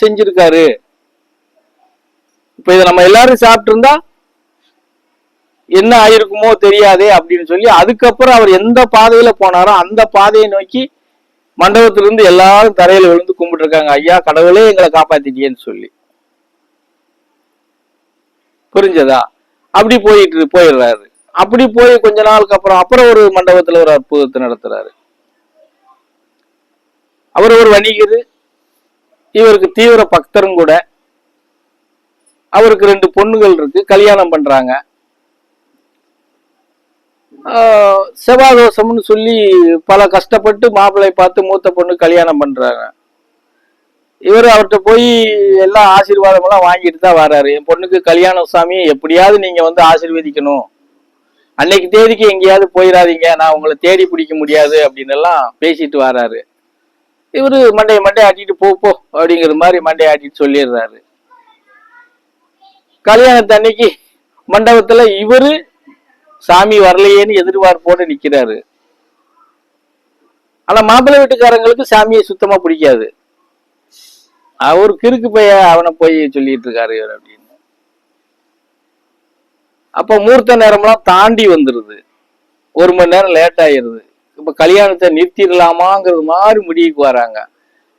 செஞ்சிருக்காரு. இப்ப இதை நம்ம எல்லாரும் சாப்பிட்டு இருந்தா என்ன ஆயிருக்குமோ தெரியாதே அப்படின்னு சொல்லி அதுக்கப்புறம் அவர் எந்த பாதையில போனாரோ அந்த பாதையை நோக்கி மண்டபத்திலிருந்து எல்லாரும் தரையில விழுந்து கும்பிட்டு இருக்காங்க ஐயா கடவுளே எங்களை காப்பாத்திட்டியேன்னு சொல்லி. புரிஞ்சதா? அப்படி போயிட்டு போயிடுறாரு. அப்படி போய் கொஞ்ச நாளுக்கு அப்புறம் அப்புறம் ஒரு மண்டபத்துல ஒரு அற்புதத்தை நடத்துறாரு. அவர் ஒரு வணிகர். இவருக்கு தீவிர பக்தரும் கூட. அவருக்கு ரெண்டு பொண்ணுகள் இருக்கு கல்யாணம் பண்றாங்க. செவ்வாதோஷம்னு சொல்லி பல கஷ்டப்பட்டு மாப்பிள்ளை பார்த்து மூத்த பொண்ணு கல்யாணம் பண்றாங்க. இவர் அவர்கிட்ட போய் எல்லா ஆசீர்வாதம் எல்லாம் வாங்கிட்டு தான் வர்றாரு என் பொண்ணுக்கு கல்யாணம் சாமி எப்படியாவது நீங்க வந்து ஆசீர்வதிக்கணும். அன்னைக்கு தேதிக்கு எங்கேயாவது போயிடாதீங்க நான் உங்களை தேடி பிடிக்க முடியாது அப்படின்னு எல்லாம் பேசிட்டு வராரு. இவர் மண்டையை மண்டையை ஆட்டிட்டு போ போ அப்படிங்கிற மாதிரி மண்டையை ஆட்டிட்டு சொல்லிடுறாரு. கல்யாணத்து அன்னைக்கு மண்டபத்துல இவரு சாமி வரலையேன்னு எதிர்பார்ப்போட நிக்கிறாரு. ஆனா மாப்பிள்ளை வீட்டுக்காரங்களுக்கு சாமியை சுத்தமா பிடிக்காது. அவர் கிறுக்கு பைய அவனை போய் சொல்லிட்டு இருக்காரு இவர் அப்படின்னு. அப்ப மூர்த்த நேரம்லாம் தாண்டி வந்துருது. ஒரு மணி நேரம் லேட் ஆயிடுது இப்ப கல்யாணத்தை நிறுத்திடலாமாங்கிறது மாதிரி முடிவுக்கு வராங்க.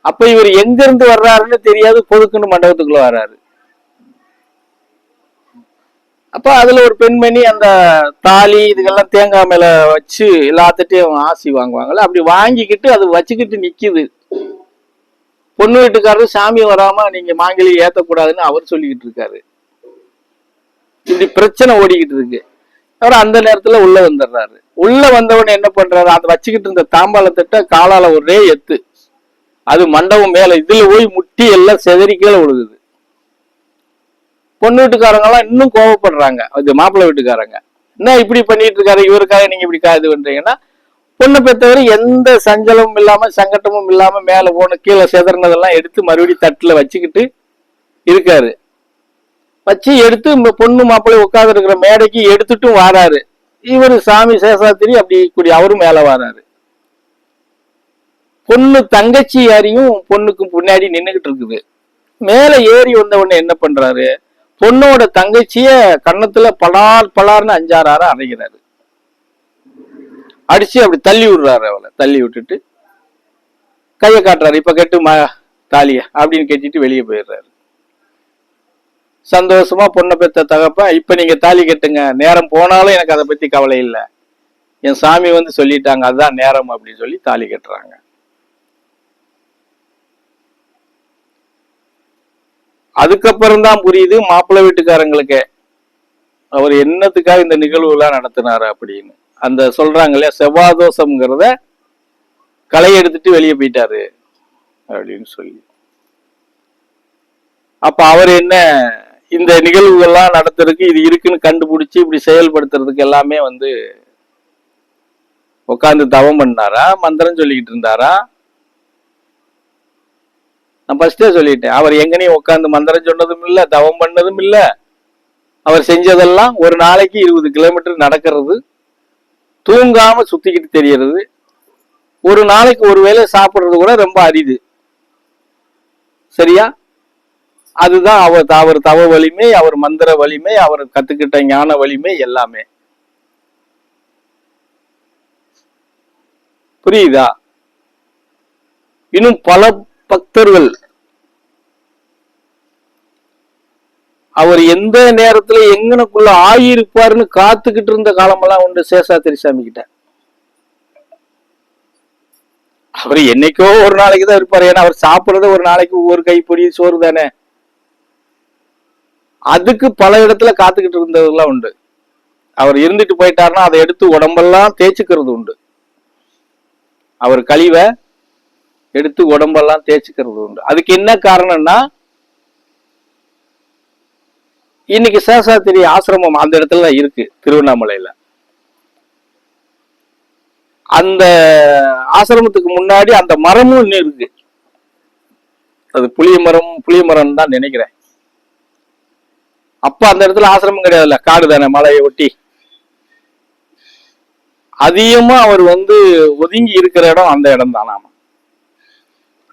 அப்ப இவர் எங்க இருந்து வர்றாருன்னு தெரியாது பொதுக்குன்னு மண்டபத்துக்குள்ள வர்றாரு. அப்ப அதுல ஒரு பெண்மணி அந்த தாலி இதுக்கெல்லாம் தேங்காய் மேல வச்சு எல்லாத்துட்டையும் ஆசி வாங்குவாங்கல்ல அப்படி வாங்கிக்கிட்டு அது வச்சுக்கிட்டு நிக்குது. பொண்ணு வீட்டுக்காரரு சாமி வராம நீங்க மாங்கிலி ஏத்தக்கூடாதுன்னு அவர் சொல்லிக்கிட்டு இருக்காரு. இப்படி பிரச்சனை ஓடிக்கிட்டு இருக்கு. அவர் அந்த நேரத்துல உள்ள வந்துடுறாரு. உள்ள வந்தவன் என்ன பண்றாரு? அதை வச்சுக்கிட்டு இருந்த தாம்பாளத்திட்ட காலால ஒரே எத்து. அது மண்டபம் மேல இதுல போய் முட்டி எல்லாம் செதறி கீழே விழுகுது. பொண்ணு வீட்டுக்காரங்க எல்லாம் இன்னும் கோவப்படுறாங்க. அது மாப்பிள்ளை வீட்டுக்காரங்க. என்ன இப்படி பண்ணிட்டு இருக்காரு? இவருக்காக நீங்க இப்படி இது பண்றீங்கன்னா பொண்ணை பெற்றவர் எந்த சஞ்சலமும் இல்லாம சங்கட்டமும் இல்லாம மேல போன கீழே செதறினதெல்லாம் எடுத்து மறுபடியும் தட்டுல வச்சுக்கிட்டு இருக்காரு. வச்சு எடுத்து இந்த பொண்ணு மாப்பிள்ளை உட்கார்ந்து இருக்கிற மேடைக்கு எடுத்துட்டும் வாராரு. இவர் சாமி சேஷாத்திரி அப்படி கூடிய அவரும் மேல வாராரு. பொண்ணு தங்கச்சி யாரையும் பொண்ணுக்கு பின்னாடி நின்னுகிட்டு இருக்குது. மேல ஏறி வந்த உடனே என்ன பண்றாரு? பொண்ணோட தங்கச்சிய கன்னத்துல பலார் பலார்னு அஞ்சாறு ஆறு அரைகிறாரு அடிச்சு அப்படி தள்ளி விடுறாரு அவளை. தள்ளி விட்டுட்டு கையை காட்டுறாரு. இப்ப கெட்டு மா தாலிய? அப்படின்னு கட்டிட்டு வெளியே போயிடுறாரு. சந்தோஷமா பொண்ணை பெற்ற தகப்ப இப்ப நீங்க தாலி கட்டுங்க. நேரம் போனாலும் எனக்கு அதை பத்தி கவலை இல்லை. என் சாமி வந்து சொல்லிட்டாங்க அதுதான் நேரம் அப்படின்னு சொல்லி தாலி கட்டுறாங்க. அதுக்கப்புறம் தான் புரியுது மாப்பிள்ளை வீட்டுக்காரங்களுக்கு அவர் என்னத்துக்காக இந்த நிகழ்வுலாம் நடத்தினாரு அப்படின்னு. அந்த சொல்றாங்க இல்லையா செவ்வாதோஷம்ங்கிறத களை எடுத்துட்டு வெளியே போயிட்டாரு அப்படின்னு சொல்லி. அப்ப அவர் என்ன இந்த நிகழ்வுகள்லாம் நடத்துறதுக்கு இது இருக்குன்னு கண்டுபிடிச்சு இப்படி செயல்படுத்துறதுக்கு எல்லாமே வந்து உட்காந்து தவம் பண்ணாரா? மந்திரம் சொல்லிக்கிட்டு இருந்தாரா? நான் ஃபர்ஸ்டே சொல்லிட்டேன். அவர் எங்கனையும் உட்காந்து மந்திரம் சொன்னதும் இல்லை தவம் பண்ணதும் இல்லை. அவர் செஞ்சதெல்லாம் ஒரு நாளைக்கு இருபது கிலோமீட்டர் நடக்கிறது. தூங்காம சுத்திக்கிட்டு தெரியறது. ஒரு நாளைக்கு ஒரு வேளை சாப்பிட்றது கூட ரொம்ப அரிது. சரியா? அதுதான் அவர் அவர் தவ வலிமை அவர் மந்திர வலிமை அவர் கத்துக்கிட்ட ஞான வலிமை எல்லாமே. புரியுதா? இன்னும் பல பக்தர்கள் அவர் எந்த நேரத்துல எங்கனக்குள்ள ஆயிருப்பாருன்னு காத்துக்கிட்டு இருந்த காலமெல்லாம் உண்டு சேஷாத்திரி சாமி கிட்ட. அவர் என்னைக்கோ ஒரு நாளைக்கு தான் இருப்பார். ஏன்னா அவர் சாப்பிடுறது ஒரு நாளைக்கு ஒரு கைப்பொடி சோறு தானே அதுக்கு பல இடத்துல காத்துக்கிட்டு இருந்ததுலாம் உண்டு. அவர் இருந்துட்டு போயிட்டாருன்னா அதை எடுத்து உடம்பெல்லாம் தேய்ச்சிக்கிறது உண்டு. அவர் கழிவை எடுத்து உடம்பெல்லாம் தேய்ச்சிக்கிறது உண்டு. அதுக்கு என்ன காரணம்னா இன்னைக்கு சேஷாத்திரி ஆசிரமம் அந்த இடத்துல இருக்கு திருவண்ணாமலையில. அந்த ஆசிரமத்துக்கு முன்னாடி அந்த மரமும் இன்னும் இருக்கு. அது புளிய மரம் புளிய மரம் தான் நினைக்கிறேன். அப்ப அந்த இடத்துல ஆசிரமம் கிடையாதுல்ல? காடு தானே மலையை ஒட்டி. அதிகமா அவர் வந்து ஒதுங்கி இருக்கிற இடம் அந்த இடம் தான் நாம.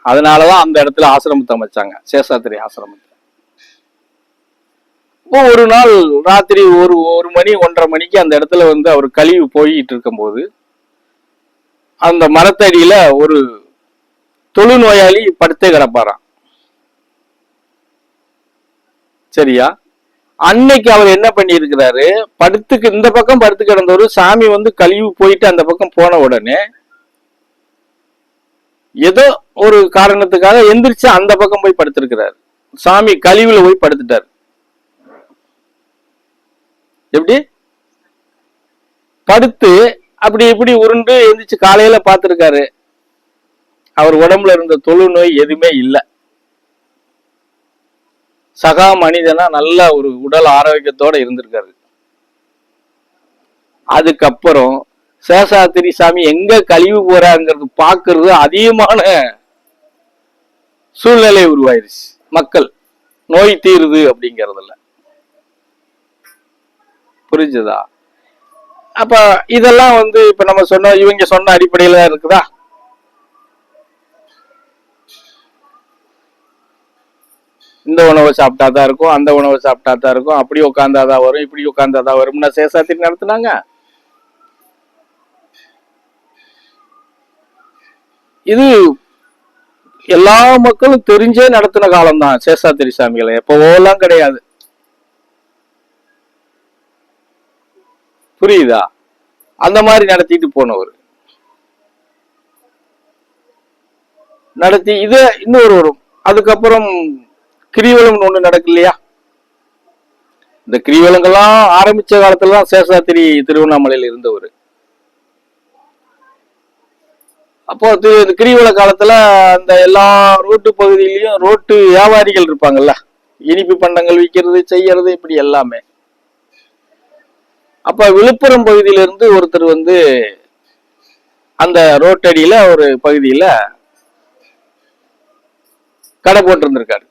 அதனாலதான் அந்த இடத்துல ஆசிரமத்தை அமைச்சாங்க சேஷாத்திரி ஆசிரமத்தை. இப்போ ஒரு நாள் ராத்திரி ஒரு ஒரு மணி ஒன்றரை மணிக்கு அந்த இடத்துல வந்து அவர் கழிவு போயிட்டு இருக்கும்போது அந்த மரத்தடியில ஒரு தொழுநோயாளி படுத்தே கிடப்பாராம். சரியா? அன்னைக்கு அவர் என்ன பண்ணியிருக்கிறாரு? படுத்துக்கு இந்த பக்கம் படுத்து கிடந்தவர் சாமி வந்து கழிவு போயிட்டு அந்த பக்கம் போன உடனே ஏதோ ஒரு காரணத்துக்காக எந்திரிச்சு அந்த பக்கம் போய் படுத்திருக்கிறார். சாமி கழிவுல போய் படுத்துட்டார். எப்படி? படுத்து அப்படி இப்படி உருண்டு எந்திரிச்சு காலையில பார்த்துருக்காரு. அவர் உடம்புல இருந்த தொழு நோய் எதுவுமே இல்லை. சகா மனிதனா நல்ல ஒரு உடல் ஆரோக்கியத்தோட இருந்திருக்காரு. அதுக்கப்புறம் சேஷாத்திரி சாமி எங்க கழிவு போறாங்கிறது பாக்குறது அதிகமான சூழ்நிலை உருவாயிருச்சு. மக்கள் நோய் தீருது அப்படிங்கறதுல. புரிஞ்சுதா? அப்ப இதெல்லாம் வந்து இப்ப நம்ம சொன்ன இவங்க சொன்ன அடிப்படையில தான் இருக்குதா? இந்த உணவை சாப்பிட்டா தான் இருக்கும் அந்த உணவை சாப்பிட்டா தான் இருக்கும் அப்படி உட்காந்தா தான் வரும் இப்படி உட்காந்தா தான் வரும்னா சேஷாத்திரி நடத்துனாங்க. இது எல்லா மக்களும் தெரிஞ்சே நடத்தின காலம்தான் சேஷாத்திரி சாமிகளை. எப்பவோலாம் கிடையாது. புரியுதா? அந்த மாதிரி நடத்திட்டு போனவர். நடத்தி இது இன்னொரு வரும் அதுக்கப்புறம் கிரிவலம் ஒண்ணு நடக்கு இல்லையா இந்த கிரிவலங்கள்லாம் ஆரம்பிச்ச காலத்துல தான் சேஷாத்திரி திருவண்ணாமலையில இருந்தவர். அப்போ இந்த கிரிவல காலத்துல அந்த எல்லா ரோட்டு பகுதியிலயும் ரோட்டு வியாபாரிகள் இருப்பாங்கல்ல. இனிப்பு பண்டங்கள் விற்கிறது செய்யறது இப்படி எல்லாமே. அப்ப விழுப்புரம் பகுதியிலிருந்து ஒருத்தர் வந்து அந்த ரோட்டடியில ஒரு பகுதியில கடை போட்டிருந்திருக்காரு.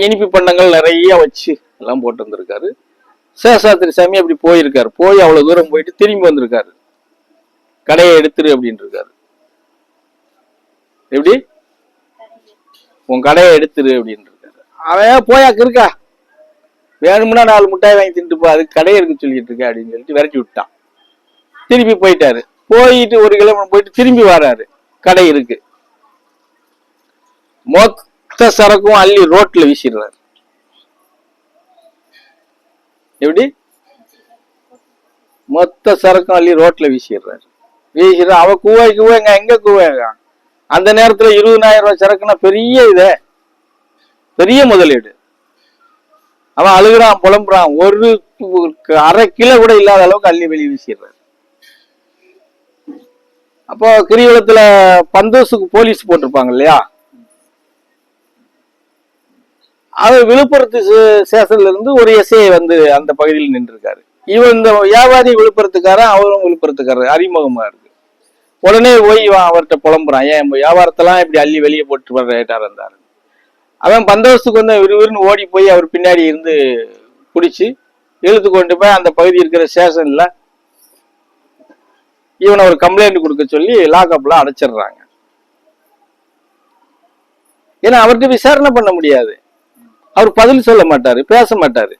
இனிப்பு பண்டங்கள் நிறைய வச்சு எல்லாம் போட்டு வந்திருக்காரு. சேஷாத்திரி சாமி அப்படி போயிருக்காரு. போய் அவ்வளவு தூரம் போயிட்டு திரும்பி வந்திருக்காரு. கடையை எடுத்துரு அப்படின்னு இருக்காரு எப்படி? உன் கடையை எடுத்துரு அப்படின்னு இருக்காரு அவன் போயாக்கு இருக்கா? வேணும்னா நாலு முட்டாய் வாங்கி தின்ட்டு போ அதுக்கு கடை இருக்கு சொல்லிட்டு இருக்க அப்படின்னு சொல்லிட்டு விரட்டி விட்டான். திரும்பி போயிட்டாரு. போயிட்டு ஒரு கிலோமீட்டர் போயிட்டு திரும்பி வராரு. கடை இருக்கு. மொத்த சரக்கும் அள்ளி ரோட்ல வீசிடுறாரு. எப்படி? மொத்த சரக்கும் அள்ளி ரோட்ல வீசிடுறாரு. வீசிடுற அவ கூவை கூவைங்க எங்க கூவைங்க அந்த நேரத்துல இருபதாயிரம் ரூபாய் சரக்குன்னா பெரிய இது. பெரிய முதலீடு. அவன் அழுகுறான் புலம்புறான். ஒரு அரை கிலோ கூட இல்லாத அளவுக்கு அள்ளி வெளியே வீசிடுறாரு. அப்போ கிரிவலத்துல பந்தோசுக்கு போலீஸ் போட்டிருப்பாங்க இல்லையா? அவர் விழுப்புரத்து ஸ்டேஷன்ல இருந்து ஒரு எஸ்ஐ வந்து அந்த பகுதியில் நின்றுருக்காரு. இவன் இந்த வியாபாரி விழுப்புரத்துக்காரன் அவரும் விழுப்புரத்துக்காரர் அறிமுகமா இருக்கு. உடனே போய் இவன் அவர்கிட்ட புலம்புறான். ஏன் வியாபாரத்தெல்லாம் இப்படி அள்ளி வெளியே போட்டு வர ரேட்டா இருந்தாரு அவன் பந்தோபஸ்துக்கு வந்து விறுவிறுன்னு ஓடி போய் அவர் பின்னாடி இருந்து பிடிச்சி இழுத்து கொண்டு போய் அந்த பகுதி இருக்கிற ஸ்டேஷன்ல இவனை ஒரு கம்ப்ளைண்ட் கொடுக்க சொல்லி லாக்அப்ல அடைச்சிடுறாங்க. ஏன்னா அவர்கிட்ட விசாரணை பண்ண முடியாது. அவர் பதில் சொல்ல மாட்டாரு பேச மாட்டாரு.